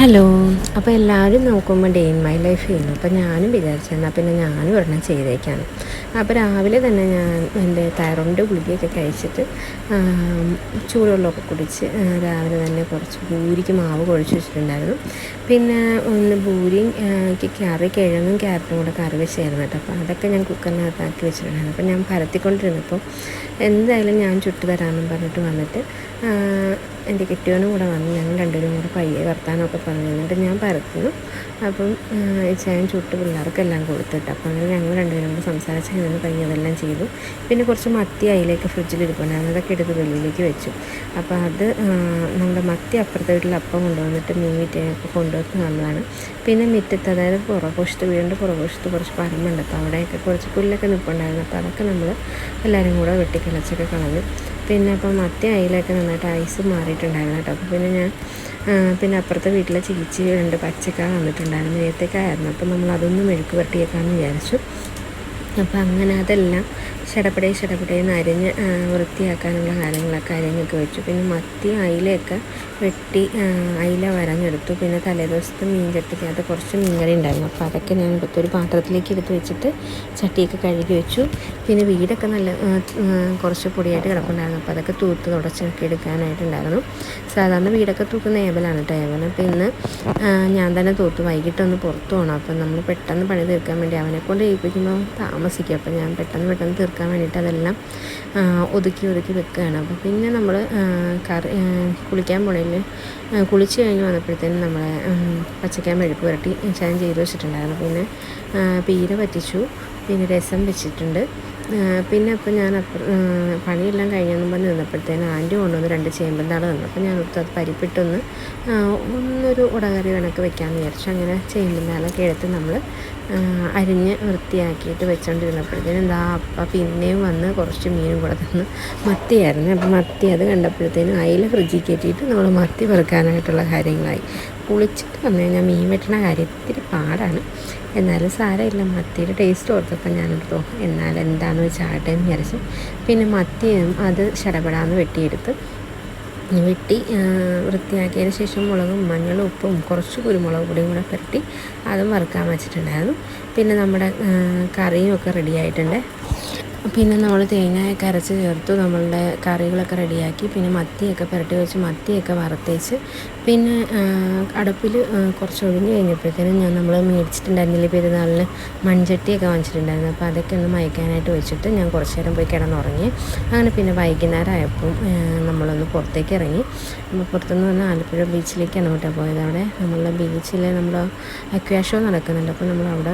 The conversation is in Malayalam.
ഹലോ. അപ്പോൾ എല്ലാവരും നോക്കുമ്പോൾ ഡേ ഇൻ മൈ ലൈഫ് ചെയ്യുന്നു. അപ്പോൾ ഞാനും വിചാരിച്ചെന്നാൽ പിന്നെ ഞാനും ഒരെണ്ണം ചെയ്തേക്കാണ്. അപ്പോൾ രാവിലെ തന്നെ ഞാൻ എന്റെ തൈറോയിഡ് ഗുളികയൊക്കെ കഴിച്ചിട്ട് ചൂടുവെള്ളമൊക്കെ കുടിച്ച് രാവിലെ തന്നെ കുറച്ച് ഭൂരിക്ക് മാവ് കുഴച്ച് വെച്ചിട്ടുണ്ടായിരുന്നു. പിന്നെ ഒന്ന് ഭൂരിയും കറി കിഴങ്ങും ക്യാരറ്റും കൂടെ കറി വെച്ചായിരുന്നു കേട്ടോ. അപ്പോൾ അതൊക്കെ ഞാൻ കുക്കറിനകത്താക്കി വെച്ചിട്ടുണ്ടായിരുന്നു. അപ്പോൾ ഞാൻ പരത്തിക്കൊണ്ടിരുന്നപ്പോൾ എന്തായാലും ഞാൻ ചുട്ടു തരാമെന്ന് പറഞ്ഞിട്ട് വന്നിട്ട് എന്റെ കെട്ടിയവനും കൂടെ വന്ന് ഞങ്ങൾ രണ്ടുപേരും കൂടെ പയ്യെ വർത്താനമൊക്കെ പറഞ്ഞു. എന്നിട്ട് ഞാൻ പരത്തുന്നു അപ്പം ചേൻ ചുട്ട് പിള്ളേർക്കെല്ലാം കൊടുത്തിട്ട് അപ്പം അങ്ങനെ ഞങ്ങൾ രണ്ടുപേരും കൂടെ സംസാരിച്ച് നിന്ന് പയ്യെ അതെല്ലാം ചെയ്തു. പിന്നെ കുറച്ച് മത്തി അതിലേക്ക് ഫ്രിഡ്ജിൽ ഇരിപ്പുണ്ടായിരുന്നു അതൊക്കെ എടുത്ത് വെളിയിലേക്ക് വെച്ചു. അപ്പോൾ അത് നമ്മുടെ മത്തി അപ്പുറത്തെ വീട്ടിൽ അപ്പം കൊണ്ടുവന്നിട്ട് മീൻ വിറ്റയൊക്കെ കൊണ്ടുവന്ന് നല്ലതാണ് പിന്നെ മുറ്റത്ത് അതായത് പുറകുവശത്ത് വീടിന്റെ പുറകുവശത്ത് കുറച്ച് പരമ്പുണ്ട് അപ്പോൾ അവിടെയൊക്കെ കുറച്ച് പുല്ലൊക്കെ നിൽപ്പുണ്ടായിരുന്നു അപ്പോൾ അതൊക്കെ നമ്മൾ എല്ലാവരും കൂടെ വെട്ടിക്കിളച്ചൊക്കെ കളഞ്ഞു. പിന്നെ അപ്പം മത്തി അയിലൊക്കെ നന്നായിട്ട് ഐസ് മാറിയിട്ടുണ്ടായിരുന്നു കേട്ടോ. അപ്പോൾ പിന്നെ ഞാൻ പിന്നെ അപ്പുറത്തെ വീട്ടിലെ ചീച്ചി രണ്ട് പച്ചക്ക വന്നിട്ടുണ്ടായിരുന്നു നേരത്തേക്കായിരുന്നു അപ്പം നമ്മൾ അതൊന്നും മെഴുക്ക് വരട്ടിയേക്കാമെന്ന് വിചാരിച്ചു. അപ്പോൾ അങ്ങനെ അതെല്ലാം ചടപടേ ചടപടേന്ന് അരിഞ്ഞ് വൃത്തിയാക്കാനുള്ള കാര്യങ്ങളൊക്കെ അരിഞ്ഞൊക്കെ വെച്ചു. പിന്നെ മത്തി അയിലയൊക്കെ വെട്ടി അയില അയില വരഞ്ഞെടുത്തു പിന്നെ തലേദിവസത്തെ മീൻ ചട്ടിക്കകത്ത് കുറച്ച് മീൻകറി ഉണ്ടായിരുന്നു. അപ്പോൾ അതൊക്കെ ഞാൻ എടുത്തൊരു പാത്രത്തിലേക്ക് എടുത്ത് വെച്ചിട്ട് ചട്ടിയൊക്കെ കഴുകി വെച്ചു. പിന്നെ വീടൊക്കെ നല്ല കുറച്ച് പൊടിയായിട്ട് കിടപ്പുണ്ടായിരുന്നു. അപ്പോൾ അതൊക്കെ തൂത്ത് തുടച്ചൊക്കെ എടുക്കാനായിട്ടുണ്ടായിരുന്നു. സാധാരണ വീടൊക്കെ തൂക്കുന്ന ഏബലാണ് കേട്ടോ ഏബൽ അപ്പോൾ ഇന്ന് ഞാൻ തന്നെ തൂത്ത് വൈകിട്ടൊന്ന് പുറത്തു പോകണം അപ്പം നമ്മൾ പെട്ടെന്ന് പണി തീർക്കാൻ വേണ്ടി അവനെ കൊണ്ട് ഏൽപ്പിക്കുമ്പോൾ താമസിക്കും. അപ്പോൾ ഞാൻ പെട്ടെന്ന് പെട്ടെന്ന് തീർക്കാൻ വേണ്ടിയിട്ട് അതെല്ലാം ഒതുക്കി ഒതുക്കി വെക്കുകയാണ് അപ്പോൾ പിന്നെ നമ്മൾ കറി കുളിക്കാൻ പോണേൽ കുളിച്ച് കഴിഞ്ഞ് വന്നപ്പോഴത്തേനും നമ്മളെ പച്ചക്കാൻ മെഴുക്ക് പുരട്ടി ചാൻ ചെയ്ത് വെച്ചിട്ടുണ്ടായിരുന്നു. പിന്നെ പീര പറ്റിച്ചു പിന്നെ രസം വെച്ചിട്ടുണ്ട്. പിന്നെ അപ്പോൾ ഞാൻ പണിയെല്ലാം കഴിഞ്ഞെന്നും പറഞ്ഞ് നിന്നപ്പോഴത്തേന് ആന്റി കൊണ്ടുവന്ന് രണ്ട് ചേമ്പന്താൾ തന്നു. അപ്പോൾ ഞാൻ ഒത്തു അത് പരിപ്പിട്ടൊന്ന് ഒന്നൊരു ഉടകറി കണക്ക് വെക്കാമെന്ന് വിചാരിച്ചു. അങ്ങനെ ചേമ്പന്താളൊക്കെ എടുത്ത് നമ്മൾ അരിഞ്ഞ് വൃത്തിയാക്കിയിട്ട് വെച്ചുകൊണ്ടിരുന്നപ്പോഴത്തേനും എന്താ അപ്പം പിന്നെയും വന്ന് കുറച്ച് മീനും കൂടെ തന്ന് മത്തിയായിരുന്നു. അപ്പം മത്തി അത് കണ്ടപ്പോഴത്തേനും അയില ഫ്രിഡ്ജിൽ കയറ്റിയിട്ട് നമ്മൾ മത്തി പെറുക്കാനായിട്ടുള്ള കാര്യങ്ങളായി. കുളിച്ചിട്ട് വന്നു കഴിഞ്ഞാൽ മീൻ വെട്ടണ കാര്യം ഇത്തിരി പാടാണ്. എന്നാലും സാരമില്ല മത്തിയുടെ ടേസ്റ്റ് ഓർത്തപ്പോൾ ഞാനെടുത്തോ എന്നാൽ എന്താണെന്ന് വെച്ചാൽ ആട്ടെ വിചാരിച്ചു. പിന്നെ മത്തിയും അത് ശടപടാന്ന് വെട്ടിയെടുത്ത് വെട്ടി വൃത്തിയാക്കിയതിന് ശേഷം മുളകും മഞ്ഞളും ഉപ്പും കുറച്ച് കുരുമുളക് പൊടിയും കൂടെ പുരട്ടി അതും വറുക്കാൻ വെച്ചിട്ടുണ്ടായിരുന്നു. പിന്നെ നമ്മുടെ കറിയും ഒക്കെ റെഡി ആയിട്ടുണ്ട്. പിന്നെ നമ്മൾ തേങ്ങയൊക്കെ അരച്ച് ചേർത്തു. നമ്മളുടെ കറികളൊക്കെ റെഡിയാക്കി. പിന്നെ മത്തിയൊക്കെ പുരട്ടി വെച്ച് മത്തിയൊക്കെ വറുത്തേച്ച്. പിന്നെ അടുപ്പിൽ കുറച്ച് ഒഴിഞ്ഞ് കഴിഞ്ഞപ്പോഴത്തേനും ഞാൻ നമ്മൾ മേടിച്ചിട്ടുണ്ടായിരുന്നില്ല പെരുന്നാളിന് മൺചട്ടിയൊക്കെ വാങ്ങിച്ചിട്ടുണ്ടായിരുന്നു. അപ്പോൾ അതൊക്കെ ഒന്ന് മയക്കാനായിട്ട് വെച്ചിട്ട് ഞാൻ കുറച്ച് നേരം പോയി കിടന്നുറങ്ങി. അങ്ങനെ പിന്നെ വൈകുന്നേരം ആയപ്പം ആ, നമ്മളൊന്ന് പുറത്തേക്ക് ഇറങ്ങി. നമ്മൾ പുറത്തുനിന്ന് വന്ന് ആലപ്പുഴ ബീച്ചിലേക്കാണ് കേട്ടോ പോയത്. അവിടെ നമ്മളുടെ ബീച്ചിൽ നമ്മൾ അക്വാഷോ നടക്കുന്നുണ്ട്. അപ്പോൾ നമ്മൾ അവിടെ